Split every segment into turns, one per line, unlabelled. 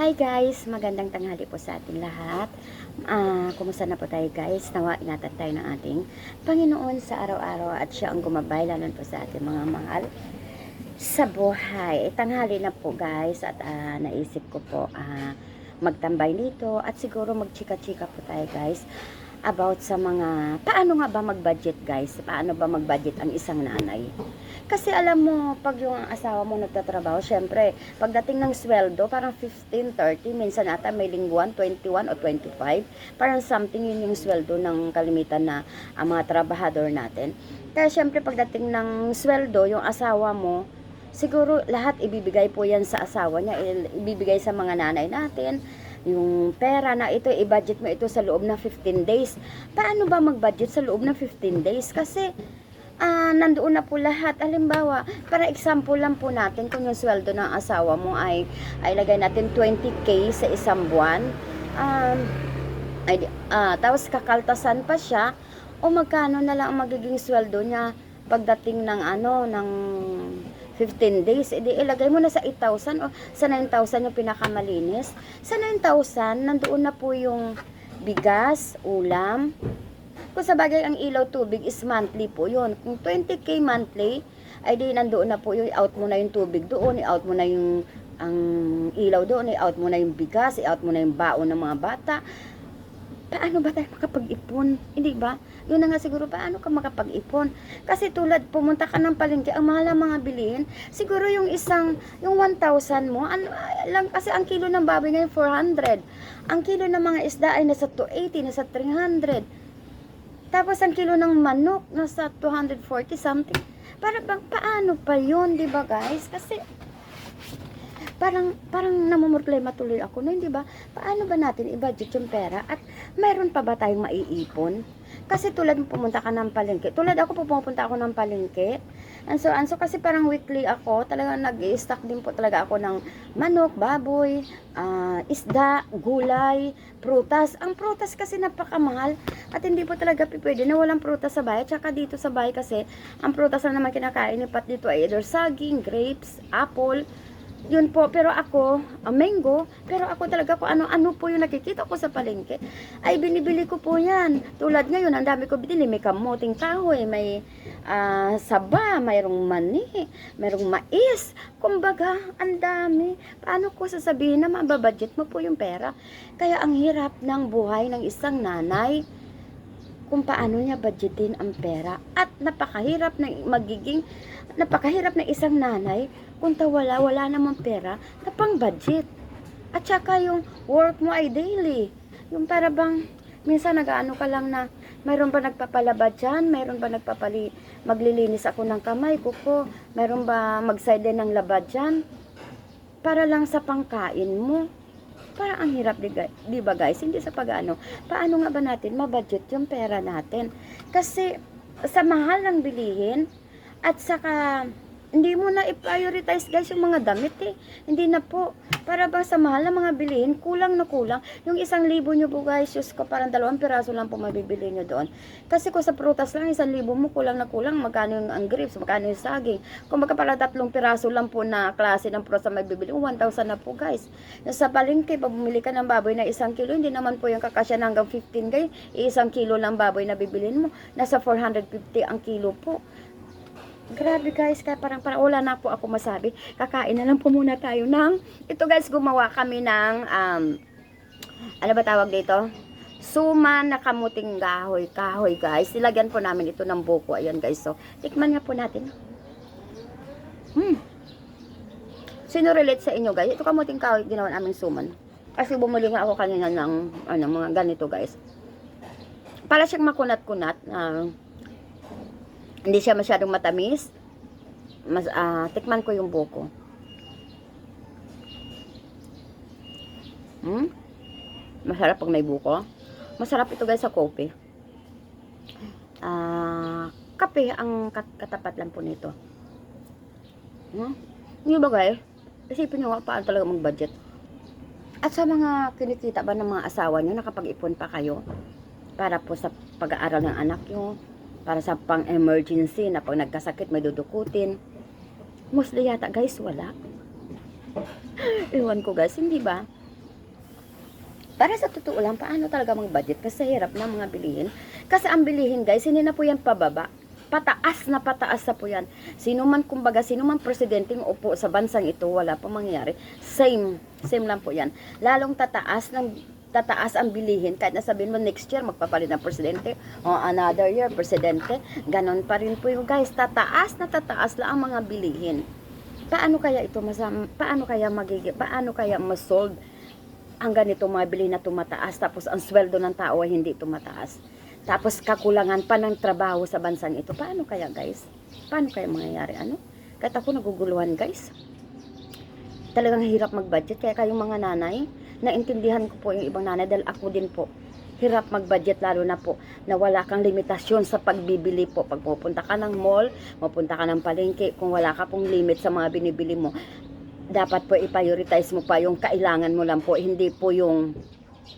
Hi guys, magandang tanghali po sa ating lahat. Ah, kumusta na po tayo guys? Nawa ingatan tayo ng ating Panginoon sa araw-araw at siya ang gumabay lalo po sa ating mga mahal sa buhay. Eh, tanghali na po guys at ah, naisip ko po ah, magtambay dito at siguro magchika-chika po tayo guys about sa mga paano nga ba mag-budget guys? Paano ba mag-budget ang isang nanay? Kasi alam mo, pag yung asawa mo nagtatrabaho, syempre, pagdating ng sweldo, parang 15, 30, minsan ata may lingguan, 21 o 25. Parang something yun yung sweldo ng kalimitan na ang mga trabahador natin. Kaya syempre, pagdating ng sweldo, yung asawa mo, siguro lahat ibibigay po yan sa asawa niya, ibibigay sa mga nanay natin, yung pera na ito, i-budget mo ito sa loob ng 15 days. Paano ba mag-budget sa loob ng 15 days? Kasi, ah nandoon na po lahat. Halimbawa, para example lang po natin, kung yung sweldo ng asawa mo ay, ay lagay natin 20k sa isang buwan, um, ay, ah, tapos kakaltasan pa siya, o magkano na lang ang magiging sweldo niya pagdating ng ano, ng 15 days, edi ilagay mo na sa 8,000 o sa 9,000 yung pinakamalinis. Sa 9,000, nandoon na po yung bigas, ulam. Kung sa bagay ang ilaw tubig is monthly po yun. Kung 20k monthly, ay di nandoon na po yung out mo na yung tubig doon, i-out mo na yung ang ilaw doon, i-out mo na yung bigas, i-out mo na yung baon ng mga bata. Paano ba tayo makapag-ipon? Hindi ba? Yun na nga siguro, paano ka makapag-ipon? Kasi tulad, pumunta ka ng palengke, ang mahal ang mga bilihin, siguro yung isang, yung 1,000 mo, ano, lang, kasi ang kilo ng baboy ngayon 400. Ang kilo ng mga isda ay nasa 280, nasa 300. Tapos ang kilo ng manok, nasa 240 something. Para bang, paano pa yun, di ba guys? Kasi, parang parang namumroblema tuloy ako no, hindi ba? Paano ba natin i-budget yung pera at mayroon pa ba tayong maiipon? Kasi tulad mo pumunta ka ng palengke. Tulad ako pupunta ako ng palengke. And so, and so kasi parang weekly ako, talagang nag-i-stock din po talaga ako ng manok, baboy, ah, isda, gulay, prutas. Ang prutas kasi napakamahal at hindi po talaga pwede na walang prutas sa bahay. Tsaka dito sa bahay kasi, ang prutas na naman kinakain ni Pat dito ay either saging, grapes, apple, yun po, pero ako, ang mango, pero ako talaga kung ano-ano po yung nakikita ko sa palengke, ay binibili ko po yan. Tulad ngayon, ang dami ko binili, may kamuting kahoy, may ah, saba, mayroong mani, mayroong mais. Kumbaga, ang dami. Paano ko sasabihin na mababudget mo po yung pera? Kaya ang hirap ng buhay ng isang nanay kung paano niya budgetin ang pera. At napakahirap na magiging, napakahirap na isang nanay kung tawala, wala namang pera na pang budget. At saka yung work mo ay daily. Yung para bang, minsan nag-ano ka lang na, mayroon ba nagpapalaba dyan? Mayroon ba nagpapali, maglilinis ako ng kamay, kuko? Mayroon ba mag-side ng laba dyan? Para lang sa pangkain mo. Para ang hirap, di, di ba guys? Hindi sa pag-ano. Paano nga ba natin mabudget yung pera natin? Kasi sa mahal ng bilihin at saka hindi mo na i-prioritize guys yung mga damit eh. Hindi na po. Para ba sa mahal ng mga bilihin, kulang na kulang. Yung isang libo nyo po guys, just ko parang dalawang piraso lang po mabibili nyo doon. Kasi kung sa prutas lang, isang libo mo kulang na kulang, magkano yung ang grapes, magkano yung saging. Kung magka para tatlong piraso lang po na klase ng prutas na mabibili, 1,000 na po guys. Sa palengke, pag bumili ka ng baboy na isang kilo, hindi naman po yung kakasya na hanggang 15 guys. Isang kilo lang baboy na bibilin mo. Nasa 450 ang kilo po. Grabe guys, kaya parang, parang wala na po ako masabi. Kakain na lang po muna tayo ng, ito guys, gumawa kami ng, um, ano ba tawag dito? Suma na kamuting kahoy, kahoy guys. Nilagyan po namin ito ng buko. Ayan guys, so, tikman nga po natin. Hmm. Sino relate sa inyo guys? Ito kamuting kahoy, ginawa namin suman. Kasi bumili nga ako kanina ng, ano, mga ganito guys. Para siyang makunat-kunat, na hindi siya masyadong matamis. Mas, ah, tikman ko yung buko. Hmm? Masarap pag may buko. Masarap ito guys sa kopi. Ah, kape ang kat- katapat lang po nito. Hmm? Hindi ba guys? Isipin nyo nga paano talaga mag-budget. At sa mga kinikita ba ng mga asawa nyo, nakapag-ipon pa kayo para po sa pag-aaral ng anak nyo, para sa pang-emergency na pag nagkasakit may dudukutin. Mostly yata guys, wala. Ewan ko guys, hindi ba? Para sa totoo lang, paano talaga mag-budget? Kasi hirap na mga bilihin. Kasi ang bilihin guys, hindi na po yan pababa. Pataas na pataas na po yan. Sino man, kumbaga, sino man presidenteng upo sa bansang ito, wala pa mangyayari. Same, same lang po yan. Lalong tataas ng tataas ang bilihin. Kahit na sabihin mo next year magpapalit ng presidente o another year presidente ganon pa rin po yung guys tataas na tataas lang ang mga bilihin. Paano kaya ito masam paano kaya magiging paano kaya masolve ang ganito mga bilihin na tumataas tapos ang sweldo ng tao ay hindi tumataas? Tapos kakulangan pa ng trabaho sa bansang ito. Paano kaya guys? Paano kaya mangyayari ano? Kahit ako naguguluhan guys. Talagang hirap mag-budget kaya kayong mga nanay naintindihan ko po yung ibang nanay dahil ako din po hirap mag-budget lalo na po na wala kang limitasyon sa pagbibili po. Pag pupunta ka ng mall mapunta ka ng palengke kung wala ka pong limit sa mga binibili mo dapat po i-prioritize mo pa yung kailangan mo lang po. Hindi po yung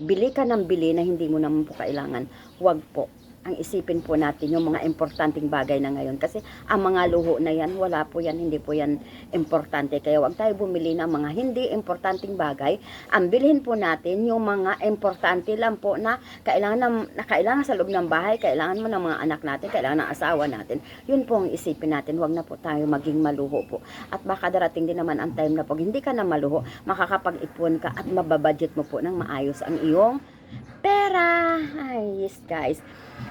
bili ka ng bili na hindi mo naman po kailangan. Wag po ang isipin po natin yung mga importanteng bagay na ngayon. Kasi ang mga luho na yan wala po yan hindi po yan importante. Kaya wag tayo bumili ng mga hindi importanteng bagay. Ang bilhin po natin yung mga importante lang po na kailangan na, na kailangan sa loob ng bahay kailangan mo ng mga anak natin kailangan ng asawa natin. Yun po ang isipin natin wag na po tayo maging maluho po. At baka darating din naman ang time na pag hindi ka na maluho makakapag-ipon ka at mababudget mo po ng maayos ang iyong pera. Yes guys.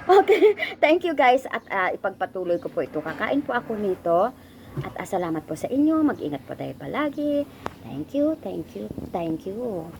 Okay, thank you guys at ah, ipagpatuloy ko po ito. Kakain po ako nito. At ah, salamat po sa inyo. Mag-ingat po tayo palagi. Thank you, thank you, thank you.